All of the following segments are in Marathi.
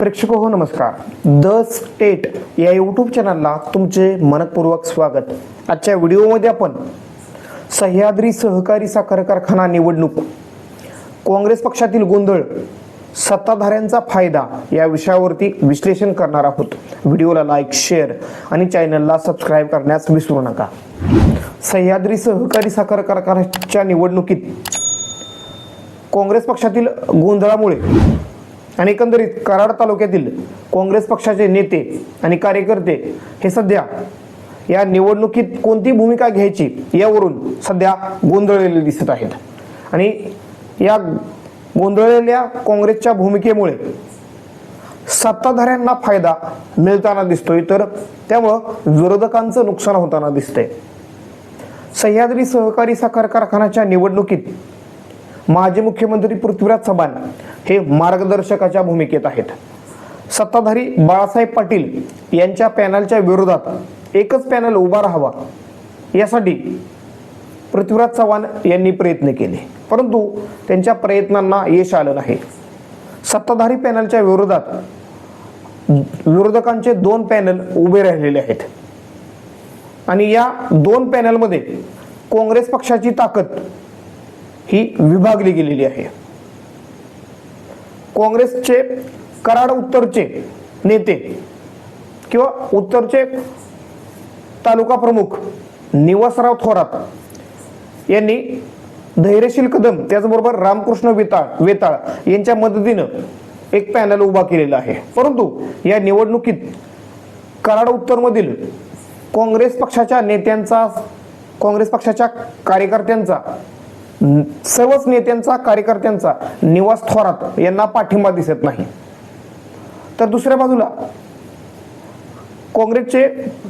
प्रेक्षक हो नमस्कार. द स्टेट या यूट्यूब चॅनलला तुमचे मनपूर्वक स्वागत. आजच्या व्हिडिओमध्ये आपण सह्याद्री सहकारी साखर कारखाना निवडणूक काँग्रेस पक्षातील गोंधळ सत्ताधाऱ्यांचा फायदा या विषयावरती विश्लेषण करणार आहोत. व्हिडिओला लाईक शेअर आणि चॅनलला सबस्क्राईब करण्यास विसरू नका. सह्याद्री सहकारी साखर कारखान्याच्या निवडणुकीत काँग्रेस पक्षातील गोंधळामुळे आणि एकंदरीत कराड तालुक्यातील काँग्रेस पक्षाचे नेते आणि कार्यकर्ते हे सध्या या निवडणुकीत कोणती भूमिका घ्यायची यावरून सध्या गोंधळलेले दिसत आहेत. आणि या गोंधळलेल्या काँग्रेसच्या भूमिकेमुळे सत्ताधाऱ्यांना फायदा मिळताना दिसतोय तर त्यामुळं विरोधकांचं नुकसान होताना दिसतंय. सह्याद्री सहकारी साखर कारखान्याच्या निवडणुकीत माजी मुख्यमंत्री पृथ्वीराज चव्हाण हे मार्गदर्शकाच्या भूमिकेत आहेत. सत्ताधारी बाळासाहेब पाटील यांच्या पॅनलच्या विरोधात एकच पॅनल उभा राहावा यासाठी पृथ्वीराज चव्हाण यांनी प्रयत्न केले. परंतु त्यांच्या प्रयत्नांना यश आलं नाही. सत्ताधारी पॅनलच्या विरोधात विरोधकांचे दोन पॅनल उभे राहिलेले आहेत. आणि या दोन पॅनलमध्ये काँग्रेस पक्षाची ताकद ही विभागली गेलेली आहे. काँग्रेसचे कराड उत्तरचे नेते किंवा उत्तरचे तालुका प्रमुख निवासराव थोरात यांनी धैर्यशील कदम त्याचबरोबर रामकृष्ण वेताळ वेताळ यांच्या मदतीनं एक पॅनल उभा केलेला आहे. परंतु या निवडणुकीत कराड उत्तरमधील काँग्रेस पक्षाच्या नेत्यांचा काँग्रेस पक्षाच्या कार्यकर्त्यांचा सर्वच नेत्यांचा कार्यकर्त्यांचा निवास थोरात यांना पाठिंबा दिसत नाही. तर दुसऱ्या बाजूला काँग्रेसचे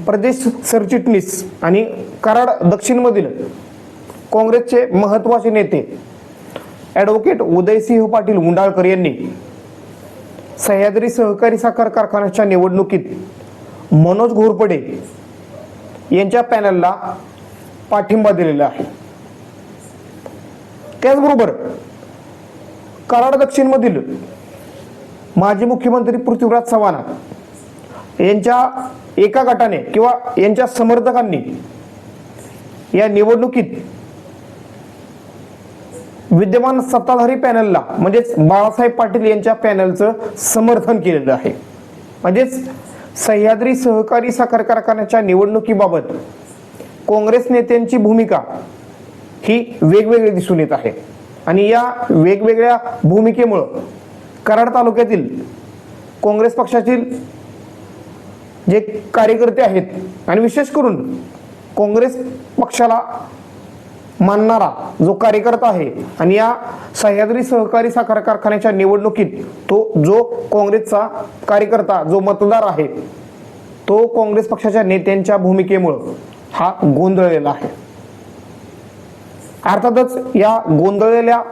प्रदेश सरचिटणीस आणि कराड दक्षिणमधील काँग्रेसचे महत्त्वाचे नेते ॲडव्होकेट उदयसिंह पाटील उंडाळकर यांनी सह्याद्री सहकारी साखर कारखान्याच्या निवडणुकीत मनोज घोरपडे यांच्या पॅनलला पाठिंबा दिलेला आहे. त्याचबरोबर कराड दक्षिणमधील माजी मुख्यमंत्री पृथ्वीराज चव्हाण यांच्या एका गटाने किंवा यांच्या समर्थकांनी या निवडणुकीत विद्यमान सत्ताधारी पॅनलला म्हणजेच बाळासाहेब पाटील यांच्या पॅनलचं समर्थन केलेलं आहे. म्हणजेच सह्याद्री सहकारी साखर कारखान्याच्या निवडणुकीबाबत काँग्रेस नेत्यांची भूमिका ही वेगवेगळी दिसून येत आहे. आणि या वेगवेगळ्या भूमिकेमुळं कराड तालुक्यातील काँग्रेस पक्षातील जे कार्यकर्ते आहेत आणि विशेष करून काँग्रेस पक्षाला मानणारा जो कार्यकर्ता आहे आणि या सह्याद्री सहकारी साखर कारखान्याच्या निवडणुकीत तो जो काँग्रेसचा कार्यकर्ता जो मतदार आहे तो काँग्रेस पक्षाच्या नेत्यांच्या भूमिकेमुळं हा गोंधळलेला आहे. अर्थातच या गोंधळलेल्या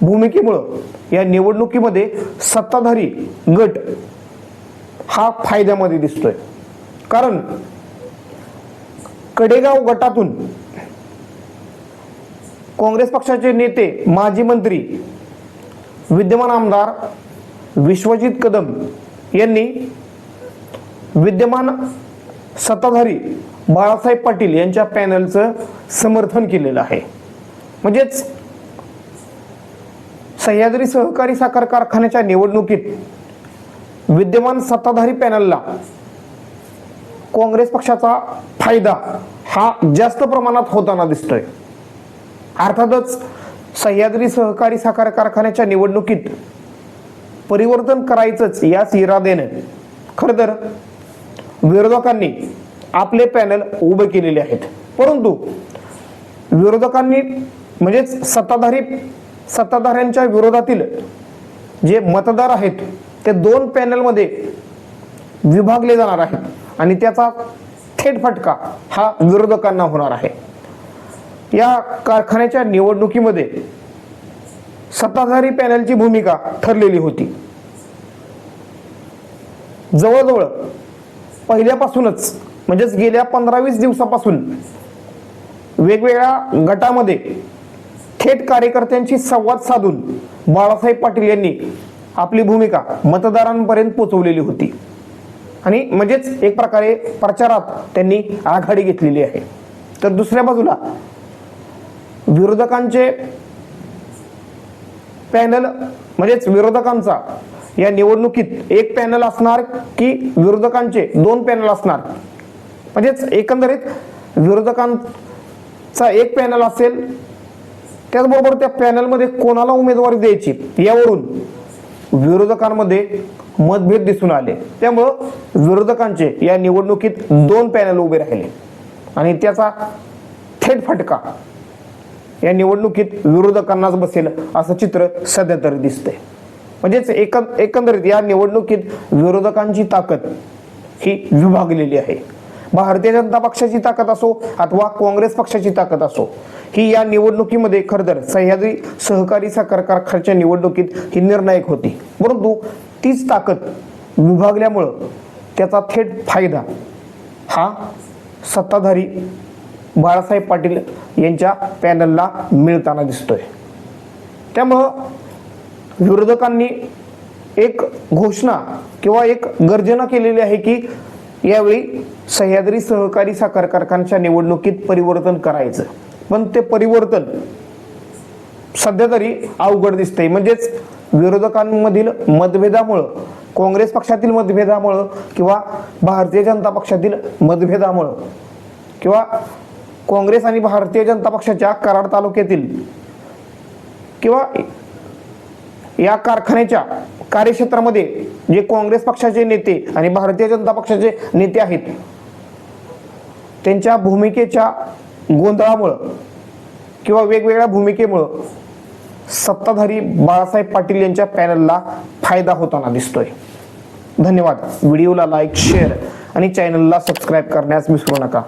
भूमिकेमुळं या निवडणुकीमध्ये सत्ताधारी गट हा फायद्यामध्ये दिसतोय. कारण कडेगाव गटातून काँग्रेस पक्षाचे नेते माजी मंत्री विद्यमान आमदार विश्वजित कदम यांनी विद्यमान सत्ताधारी बाळासाहेब पाटील यांच्या पॅनलचं समर्थन केलेलं आहे. म्हणजेच सह्याद्री सहकारी साखर कारखान्याच्या निवडणुकीत विद्यमान सत्ताधारी पॅनलला काँग्रेस पक्षाचा फायदा हा जास्त प्रमाणात होताना दिसतोय. अर्थातच सह्याद्री सहकारी साखर कारखान्याच्या निवडणुकीत परिवर्तन करायचंच याच इरादेने खरं तर विरोधकांनी आपले पॅनल उभे केलेले आहेत. परंतु विरोधकांनी म्हणजेच सत्ताधारी सत्ताधाऱ्यांच्या विरोधातील जे मतदार आहेत ते दोन पॅनलमध्ये विभागले जाणार आहेत आणि त्याचा थेट फटका हा विरोधकांना होणार आहे. या कारखान्याच्या निवडणुकीमध्ये सत्ताधारी पॅनलची भूमिका ठरलेली होती. जवळजवळ पहिल्यापासूनच म्हणजेच गेल्या पंधरा वीस दिवसापासून वेगवेगळ्या गटामध्ये थेट कार्यकर्त्यांशी संवाद साधून बाळासाहेब पाटील यांनी आपली भूमिका मतदारांपर्यंत पोहोचवलेली होती. आणि म्हणजेच एक प्रकारे प्रचारात त्यांनी आघाडी घेतलेली आहे. तर दुसऱ्या बाजूला विरोधकांचे पॅनल म्हणजेच विरोधकांचा या निवडणुकीत एक पॅनल असणार की विरोधकांचे दोन पॅनल असणार? म्हणजेच एकंदरीत विरोधकांचा एक पॅनल असेल त्याचबरोबर त्या पॅनलमध्ये कोणाला उमेदवारी द्यायची यावरून विरोधकांमध्ये मतभेद दिसून आले. त्यामुळं विरोधकांचे या निवडणुकीत दोन पॅनल उभे राहिले आणि त्याचा थेट फटका या निवडणुकीत विरोधकांनाच बसेल असं चित्र सध्या तरी दिसतंय. म्हणजेच एक एकंदरीत या निवडणुकीत विरोधकांची ताकद ही विभागलेली आहे. भारतीय जनता पक्षाची ताकद असो अथवा काँग्रेस पक्षाची ताकद असो ही या निवडणुकीमध्ये खरंतर सह्याद्री सहकारी साखर कारखान्याच्या निवडणुकीत ही निर्णायक होती. परंतु तीच ताकद विभागल्यामुळं त्याचा थेट फायदा हा सत्ताधारी बाळासाहेब पाटील यांच्या पॅनलला मिळताना दिसतोय. त्यामुळं विरोधकांनी एक घोषणा किंवा एक गर्जना केलेली आहे की यावेळी सह्याद्री सहकारी साखर कारखान्याच्या निवडणुकीत परिवर्तन करायचं. पण ते परिवर्तन सध्या तरी अवघड दिसते म्हणजेच विरोधकांमधील मतभेदामुळं काँग्रेस पक्षातील मतभेदामुळं किंवा भारतीय जनता पक्षातील मतभेदामुळं किंवा काँग्रेस आणि भारतीय जनता पक्षाच्या कराड तालुक्यातील किंवा या कारखान्याच्या कार्यक्षेत्रामध्ये जे काँग्रेस पक्षाचे नेते आणि भारतीय जनता पक्षाचे नेते आहेत त्यांच्या भूमिकेच्या गोंधळामुळं किंवा वेगवेगळ्या भूमिकेमुळं सत्ताधारी बाळासाहेब पाटील यांच्या पॅनलला फायदा होताना दिसतोय. धन्यवाद. व्हिडिओला लाईक शेअर आणि चॅनलला सबस्क्राईब करण्यास विसरू नका.